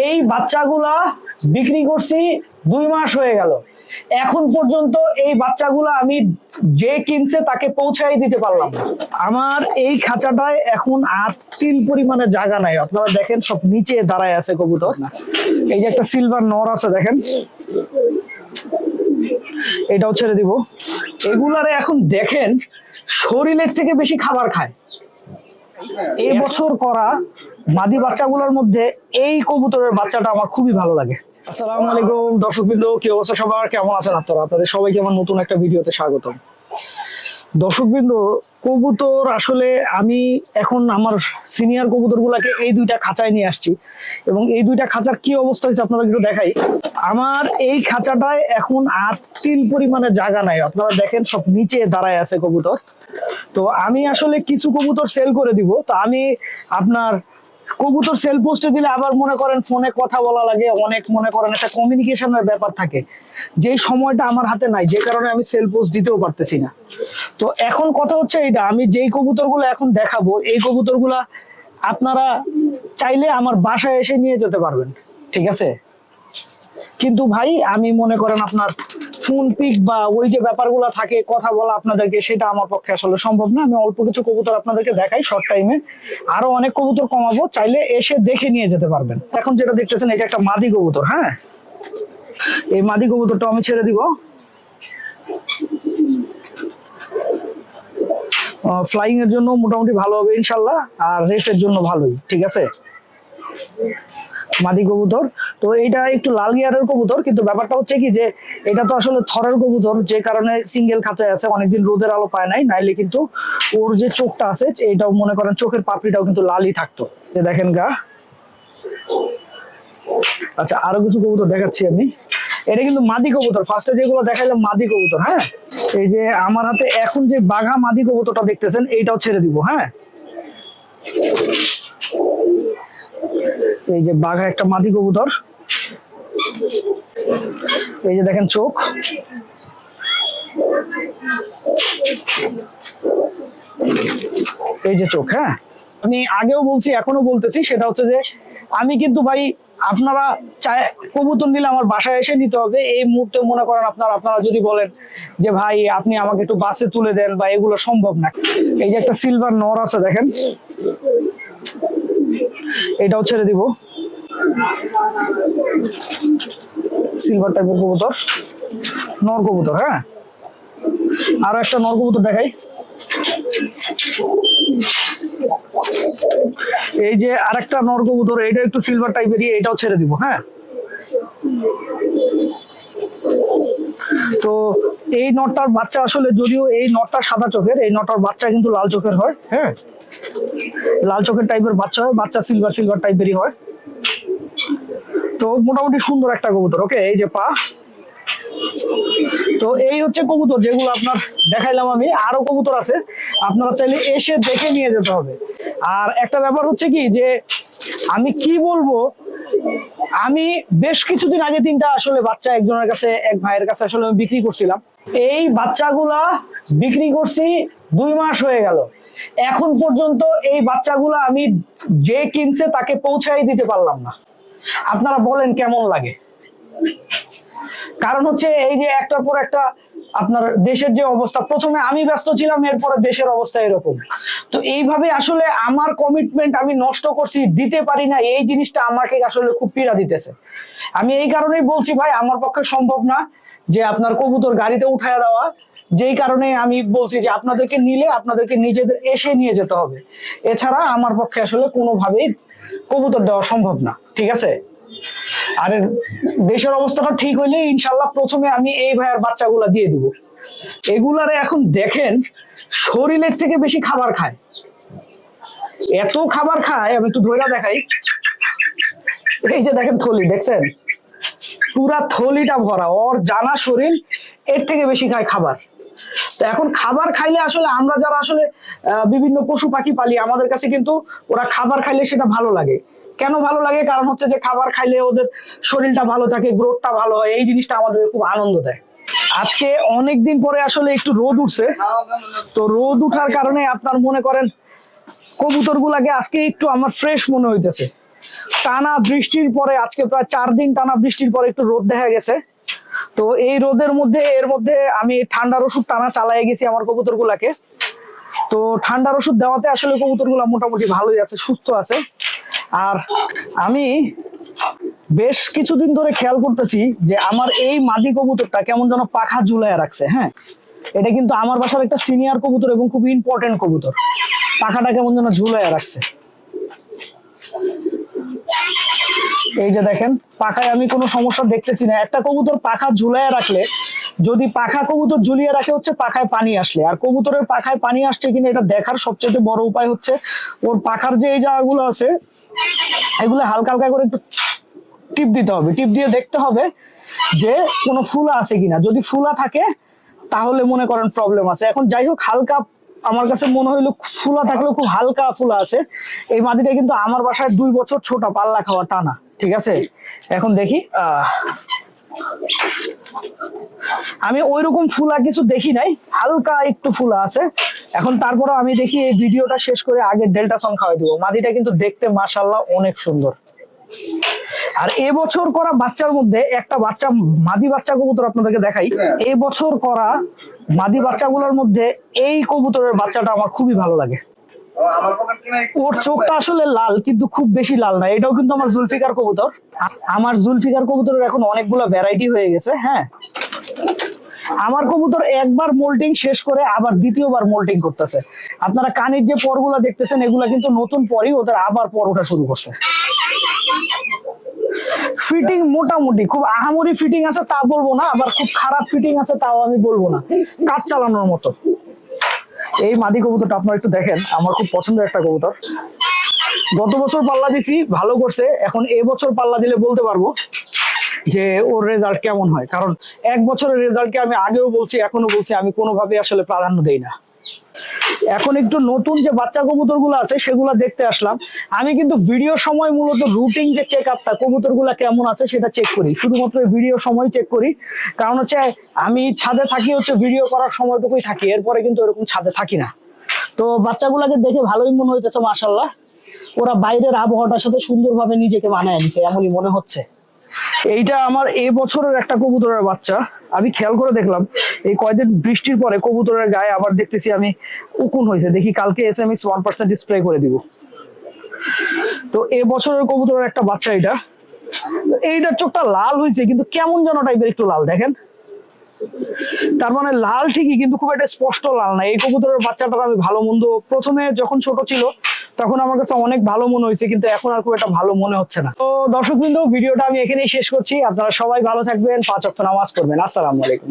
এই বাচ্চাগুলা বিক্রি করছি দুই মাস হয়ে গেল। এখন পর্যন্ত এই বাচ্চাগুলা আমি যে কিনছে তাকে পৌঁছাই দিতে পারলাম আমার এই খাঁচাটায় এখন আর তিল পরিমাণে জায়গা নাই। আপনারা দেখেন সব নিচে দাঁড়ায় আছে কবুতর। এই যে একটা সিলভার নর আছে, দেখেন। এটাও ছেড়ে দিব। এগুলারে এখন দেখেন, শরীরের থেকে বেশি খাবার খায়। এই বছর করা মাদি বাচ্চাগুলোর মধ্যে এই কবুতরের বাচ্চাটা আমার খুবই ভালো লাগে। আসসালামু আলাইকুম দর্শকবৃন্দ, কি অবস্থা সবার? কেমন আছেন আপনারা? আপনাদের সবাইকে আমার নতুন একটা ভিডিওতে স্বাগতম। দর্শকবৃন্দ, কবুতর আসলে আমি এখন আমার সিনিয়র কবুতর গুলাকে এই দুইটা খাঁচায় নিয়ে আসছি এবং এই দুইটা খাঁচার কি অবস্থা হয়েছে আপনারা কিন্তু দেখাই। আমার এই খাঁচাটায় এখন আর তিল পরিমাণে জায়গা নাই। আপনারা দেখেন সব নিচে দাঁড়ায় আছে কবুতর। তো আমি আসলে কিছু কবুতর সেল করে দিব। তো আমি আপনার কবুতর সেল পোস্টে দিলে আবার মনে করেন ফোনে কথা বলা লাগে, অনেক মনে করেন একটা কমিউনিকেশনের ব্যাপার থাকে। যেই সময়টা আমার হাতে নাই, যে কারণে আমি সেল পোস্ট দিতেও পারতেছি না। তো এখন কথা হচ্ছে এইটা, আমি যেই কবুতরগুলো এখন দেখাবো, এই কবুতরগুলা আপনারা চাইলে আমার বাসায় এসে নিয়ে যেতে পারবেন, ঠিক আছে? কিন্তু ভাই, আমি মনে করেন আপনার ফোন পিক বা ওই যে ব্যাপারগুলো থাকে, কথা বলা আপনাদেরকে, সেটা আমার পক্ষে আসলে সম্ভব না। আমি অল্প কিছু কবুতর আপনাদেরকে দেখাই শর্ট টাইমে আরও অনেক কবুতর কমাবো, চাইলে এসে দেখে নিয়ে যেতে পারবেন। এখন যেটা দেখতেছেন, এটা একটা মাদি কবুতর হ্যাঁ? এই মাদি কবুতরটা আমি ছেড়ে দিব। ফ্লাইং এর জন্য মোটামুটি ভালো হবে ইনশাল্লাহ, আর রেসের জন্য ভালোই, ঠিক আছে? মাদি কবুতর। তো এটা একটু লাল গিয়ারের কবুতর, কিন্তু ব্যাপারটা হচ্ছে কি যে এটা তো আসলে থরের কবুতর, যে কারণে সিঙ্গেল খাঁচায় আছে, অনেকদিন রোদের আলো পায় নাই, নাইলে কিন্তু ওর যে চোখটা আছে, এটাও মনে করেন চোখের পাপড়িটাও কিন্তু লালই থাকতো। যে দেখেন গা। আচ্ছা আরও কিছু কবুতর দেখাচ্ছি আমি। এটা কিন্তু মাদি কবুতর ফার্স্টে যেগুলো দেখাইলাম মাদি কবুতর হ্যাঁ? এই যে আমার হাতে এখন যে বাঘা মাদি কবুতরটা দেখতেছেন, এইটাও ছেড়ে দিব হ্যাঁ? এই যে বাঘা একটা মাদি কবুতর। এই যে দেখেন চোখ। এই যে চোখ হ্যাঁ? আমি আগেও বলছি এখনও বলতেছি, সেটা হচ্ছে যে আমি কিন্তু ভাই, আপনারা চায়, কবুতর নিলে আমার বাসায় এসে নিতে হবে। এই মুহূর্তে মনে করেন আপনারা আপনারা যদি বলেন যে ভাই, আপনি আমাকে একটু বাসে তুলে দেন বা এগুলো সম্ভব না। এই যে একটা সিলভার নর আছে, দেখেন। এটাও ছেড়ে দিব। সিলভার টাইপের কবুতর। নর কবুতর হ্যাঁ? আরও একটা নর কবুতর দেখাই। এই যে আরেকটা নর কবুতর এটা একটু সিলভার টাইপেরই এটাও ছেড়ে দিব হ্যাঁ? তো এই নটটার বাচ্চা আসলে যদিও এই নটটা সাদা চোখের, এই নটার বাচ্চা কিন্তু লাল চোখের হয় হ্যাঁ? লাল চোখের টাইপের বাচ্চা হয়, বাচ্চা সিলভার সিলভার টাইপেরই হয়। তো মোটামুটি সুন্দর একটা কবুতর ওকে এই যে পা। তো এই হচ্ছে কবুতর যেগুলো আপনার দেখাইলাম আমি। আরও কবুতর আছে, আপনারা চাইলে এসে দেখে নিয়ে যেতে হবে। আর একটা ব্যাপার হচ্ছে কি যে, আমি কি বলব, আমি বেশ কিছুদিন আগে তিনটা আসলে বাচ্চা একজনের কাছে, এক ভাইয়ের কাছে আসলে আমি বিক্রি করছিলাম। এই বাচ্চাগুলা বিক্রি করছি দুই মাস হয়ে গেল। এখন পর্যন্ত এই বাচ্চাগুলা আমি যে কিনছে তাকে পৌঁছাই দিতে পারলাম না। আপনারা বলেন কেমন লাগে? কারণ হচ্ছে এই যে একটার পর একটা আপনার দেশের যে অবস্থা, প্রথমে আমি ব্যস্ত ছিলাম, এরপরে দেশের অবস্থা এরকম। তো এইভাবে আসলে আমার কমিটমেন্ট আমি নষ্ট করছি, দিতে পারি না, এই জিনিসটা আমাকে আসলে খুব পীড়া দিতেছে। আমি এই কারণেই বলছি ভাই, আমার পক্ষে সম্ভব না যে আপনার কবুতর গাড়িতে উঠায় দেওয়া। যেই কারণে আমি বলছি যে আপনাদেরকে নিলে আপনাদেরকে নিজেদের এসে নিয়ে যেতে হবে। এছাড়া আমার পক্ষে আসলে কোনোভাবেই কবুতর দেওয়া সম্ভব না, ঠিক আছে? আর দেশের অবস্থাটা ঠিক হইলে ইনশাল্লাহ প্রথমে আমি এই ভাইয়ের বাচ্চাগুলা দিয়ে দিব। এগুলারে এখন দেখেন, শরীরের থেকে বেশি খাবার খায়। এত খাবার খায়, আমি একটু ধরে দেখাই। এই যে দেখেন থলি, দেখছেন? পুরা থলিটা ভরা, ওর জানা শরীর, এর থেকে বেশি খায় খাবার। তো এখন খাবার খাইলে আসলে আমরা যারা আসলে বিভিন্ন পশু পাখি পালি, আমাদের কাছে কিন্তু ওরা খাবার খাইলে সেটা ভালো লাগে। কেন ভালো লাগে? কারণ হচ্ছে যে খাবার খাইলে ওদের শরীরটা ভালো থাকে, গ্রোথটা ভালো হয়, এই জিনিসটা আমাদের খুব আনন্দ দেয়। আজকে অনেক দিন পরে আসলে একটু রোদ উঠছে। তো রোদ উঠার কারণে আপনার মনে করেন কবুতর গুলাকে আজকে একটু আমার ফ্রেশ মনে হইতেছে। টানা বৃষ্টির পরে, আজকে প্রায় চার দিন টানা বৃষ্টির পরে একটু রোদ দেখা গেছে। তো এই রোদের মধ্যে, এর মধ্যে আমি ঠান্ডার ওষুধ টানা চালাই গেছি আমার কবুতর গুলাকে তো ঠান্ডার ওষুধ দেওয়াতে আসলে কবুতরগুলা মোটামুটি ভালোই আছে, সুস্থ আছে। আর আমি বেশ কিছুদিন ধরে খেয়াল করতেছি যে আমার এই মাদি কবুতরটা কেমন যেন পাখা ঝুলায় রাখছে হ্যাঁ? এটা কিন্তু আমার বাসার একটা সিনিয়র কবুতর এবং খুব ইম্পর্টেন্ট কবুতর। পাখাটা কেমন যেন ঝুলায় রাখছে। এই যে দেখেন, পাখায় আমি কোনো সমস্যা দেখতেছি না। একটা কবুতর পাখা ঝুলাইয়া রাখলে, যদি পাখা কবুতর ঝুলিয়ে রাখে, হচ্ছে পাখায় পানি আসলে। আর কবুতরের পাখায় পানি আসছে কিনা, এটা দেখার সবচেয়ে বড় উপায় হচ্ছে ওর পাখার যে এই জায়গাগুলো আছে, এগুলো হালকা হালকা করে একটু টিপ দিতে হবে। টিপ দিয়ে দেখতে হবে যে কোনো ফুলা আছে কিনা। যদি ফুলা থাকে, তাহলে মনে করেন প্রবলেম আছে। এখন যাই হোক, হালকা আমার কাছে মনে হইল ফুলা থাকলেও খুব হালকা ফুলা আছে। এই মাদিটা কিন্তু আমার বাসায় দুই বছর ছোট, পাল্লা খাওয়া টানা। ঠিক আছে? এখন দেখি আমি ওই রকম ফুলা কিছু দেখি নাই, হালকা একটু ফুলা আছে। এখন তারপরে আমি দেখি এই ভিডিওটা শেষ করে আগে ডেল্টা সং খাওয়াই দিব। মাদিটা কিন্তু দেখতে মাশাল্লাহ অনেক সুন্দর। আর এ বছর করা বাচ্চার মধ্যে একটা বাচ্চা, মাদি বাচ্চা কবুতর আপনাদেরকে দেখাই। এই বছর করা মাদি বাচ্চাগুলোর মধ্যে এই কবুতরের বাচ্চাটা আমার খুবই ভালো লাগে। ওর চোখটা আসলে লাল, কিন্তু খুব বেশি লাল না। এটাও কিন্তু আমার জুলফিকার কবুতর। আমার জুলফিকার কবুতরের এখন অনেকগুলো ভ্যারাইটি হয়ে গেছে হ্যাঁ। আমার কবুতর একবার মোল্টিং শেষ করে আবার দ্বিতীয়বার মোল্টিং করতেছে। আপনারা কানের যে পরগুলো দেখতেছেন, এগুলা কিন্তু নতুন পরই ওদের আবার পর ওঠা শুরু করছে। ফিটিং মোটামুটি, খুব আহামরি ফিটিং আছে তা বলব না, আবার খুব খারাপ ফিটিং আছে তাও আমি বলব না। কাজ চালানোর মতো। এই মাদি কবুতরটা আপনারা একটু দেখেন, আমার খুব পছন্দের একটা কবুতর। গত বছর পাল্লা দিছি, ভালো করছে। এখন এ বছর পাল্লা দিলে বলতে পারব যে ওর রেজাল্ট কেমন হয়। কারণ এক বছরের রেজাল্টকে আমি আগেও বলছি এখনও বলছি, আমি কোনোভাবে আসলে প্রাধান্য দেই না। এখন একটু নতুন যে বাচ্চা কবুতরগুলো আছে, সেগুলো দেখতে আসলাম। আমি কিন্তু ভিডিও সময় মূলত রুটিন যে চেক আপটা কবুতরগুলা কেমন আছে সেটা চেক করি। শুধুমাত্র ভিডিও সময় চেক করি। কারণ হচ্ছে, আমি ছাদে থাকি, হচ্ছে ভিডিও করার সময়টুকুই থাকি। এরপরে কিন্তু এরকম ছাদে থাকি না। তো বাচ্চাগুলাকে দেখে ভালোই মনে হইতেছে মাসাল্লাহ ওরা বাইরের আবহাওয়াটার সাথে সুন্দরভাবে নিজেকে মানায় নিছে, এমনই মনে হচ্ছে। এইটা আমার এই বছরের একটা কবুতরের বাচ্চা। আমি খেয়াল করে দেখলাম, এই কয়দিন বৃষ্টির পরে কবুতরের গায়ে আবার দেখতেছি আমি উকুন হয়েছে। দেখি কালকে S M X percent spray করে দিব। তো এ বছরের কবুতরের একটা বাচ্চা এটা এইটার চোখটা লাল হয়েছে, কিন্তু কেমন যেন টাইপের একটু লাল, দেখেন। তার মানে লাল ঠিকই, কিন্তু খুব একটা স্পষ্ট লাল না। এই কবুতরের বাচ্চাটার আমি ভালো মন্দ, প্রথমে যখন ছোট ছিল তখন আমার কাছে অনেক ভালো মনে হয়েছে, কিন্তু এখন আর খুব একটা ভালো মনে হচ্ছে না। তো দর্শক ভিডিওটা আমি এখানেই শেষ করছি। আপনারা সবাই ভালো থাকবেন, পাঁচ অক্ষ নামাজ পড়বেন। আসসালামু আলাইকুম।